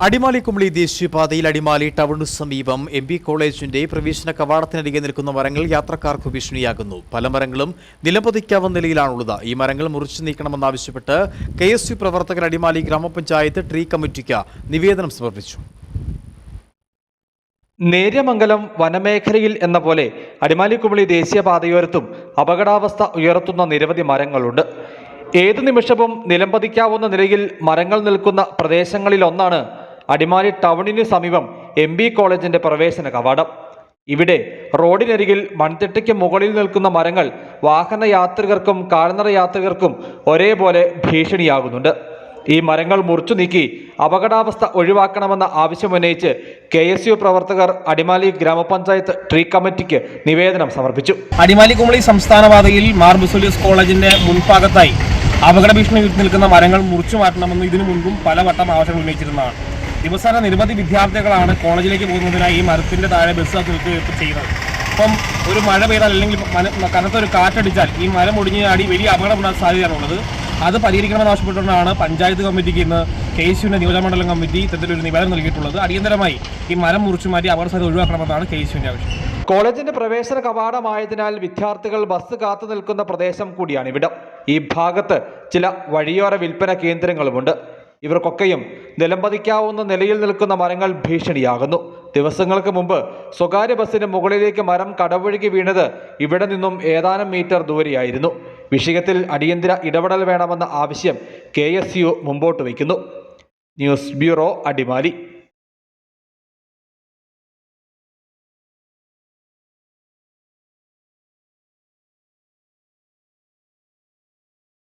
അടിമാലി കുമളി ദേശീയപാതയിൽ അടിമാലി ടൗണിന് സമീപം M B കോളേജിന്റെ പ്രവേശന കവാടത്തിനരികെ നിൽക്കുന്ന മരങ്ങൾ യാത്രക്കാർക്ക് ഭീഷണിയാകുന്നു പല മരങ്ങളും നിലംപതിക്കാവുന്ന നിലയിലാണുള്ളത്. ഈ മരങ്ങൾ മുറിച്ചു നീക്കണമെന്നാവശ്യപ്പെട്ട് കെ എസ് യു പ്രവർത്തകർ അടിമാലി ഗ്രാമപഞ്ചായത്ത് ട്രീ കമ്മിറ്റിക്ക് നിവേദനം സമർപ്പിച്ചു. നേര്യമംഗലം വനമേഖലയിൽ എന്ന പോലെ അടിമാലി കുമളി ദേശീയപാതയോരത്തും അപകടാവസ്ഥ ഉയർത്തുന്ന നിരവധി മരങ്ങളുണ്ട്. ഏതു നിമിഷവും നിലംപതിക്കാവുന്ന നിലയിൽ മരങ്ങൾ നിൽക്കുന്ന പ്രദേശങ്ങളിലൊന്നാണ് അടിമാലി ടൗണിന് സമീപം എം ബി കോളേജിന്റെ പ്രവേശന കവാടം. ഇവിടെ റോഡിനരികിൽ മൺതിട്ടയ്ക്ക് മുകളിൽ നിൽക്കുന്ന മരങ്ങൾ വാഹന യാത്രികർക്കും കാൽനട യാത്രികർക്കും ഒരേപോലെ ഭീഷണിയാകുന്നുണ്ട്. ഈ മരങ്ങൾ മുറിച്ചു നീക്കി അപകടാവസ്ഥ ഒഴിവാക്കണമെന്ന ആവശ്യമുന്നയിച്ച് കെ എസ് യു പ്രവർത്തകർ അടിമാലി ഗ്രാമപഞ്ചായത്ത് ട്രീ കമ്മിറ്റിക്ക് നിവേദനം സമർപ്പിച്ചു. അടിമാലി കുമളി സംസ്ഥാന പാതയിൽ ബുസോലിയസ് കോളേജിന്റെ മുൻഭാഗത്തായി അപകട ഭീഷണി നിൽക്കുന്ന മരങ്ങൾ മുറിച്ചു മാറ്റണമെന്ന് ഇതിനു മുൻപും പലവട്ടം ആവശ്യം ഉന്നയിച്ചിരുന്നതാണ്. ദിവസേന നിരവധി വിദ്യാർത്ഥികളാണ് കോളേജിലേക്ക് പോകുന്നതിനായി ഈ മരത്തിന്റെ താഴെ ബസ് നിൽക്കുകയൊക്കെ ചെയ്യുന്നത്. അപ്പം ഒരു മഴ പെയ്താൽ അല്ലെങ്കിൽ കനത്തൊരു കാറ്റടിച്ചാൽ ഈ മരം ഒടിഞ്ഞ് ചാടി വലിയ അപകടമുണ്ടാകാൻ സാധ്യതയാണ് സാധ്യതയാണുള്ളത്. അത് പരിഹരിക്കണമെന്ന് ആവശ്യപ്പെട്ടുകൊണ്ടാണ് പഞ്ചായത്ത് കമ്മിറ്റിക്ക് ഇന്ന് കെ എസ് യുവിന്റെ നിയോജകമണ്ഡലം കമ്മിറ്റി ഇത്തരത്തിലൊരു നിവേദനം നൽകിയിട്ടുള്ളത്. അടിയന്തരമായി ഈ മരം മുറിച്ചു മാറ്റി അപകട സാധ്യത ഒഴിവാക്കണമെന്നാണ് കെ എസ് യുവിന്റെ ആവശ്യം. കോളേജിന്റെ പ്രവേശന കവാടമായതിനാൽ വിദ്യാർത്ഥികൾ ബസ് കാത്തു നിൽക്കുന്ന പ്രദേശം കൂടിയാണ് ഇവിടം. ഈ ഭാഗത്ത് ചില വഴിയോര വിൽപ്പന കേന്ദ്രങ്ങളുമുണ്ട്. ഇവർക്കൊക്കെയും നിലംപതിക്കാവുന്ന നിലയിൽ നിൽക്കുന്ന മരങ്ങൾ ഭീഷണിയാകുന്നു. ദിവസങ്ങൾക്ക് മുമ്പ് സ്വകാര്യ ബസ്സിന് മുകളിലേക്ക് മരം കടപുഴകി വീണത് ഇവിടെ നിന്നും ഏതാനും മീറ്റർ ദൂരെയായിരുന്നു. വിഷയത്തിൽ അടിയന്തര ഇടപെടൽ വേണമെന്ന ആവശ്യം കെ മുമ്പോട്ട് വയ്ക്കുന്നു. News bureau Adimali.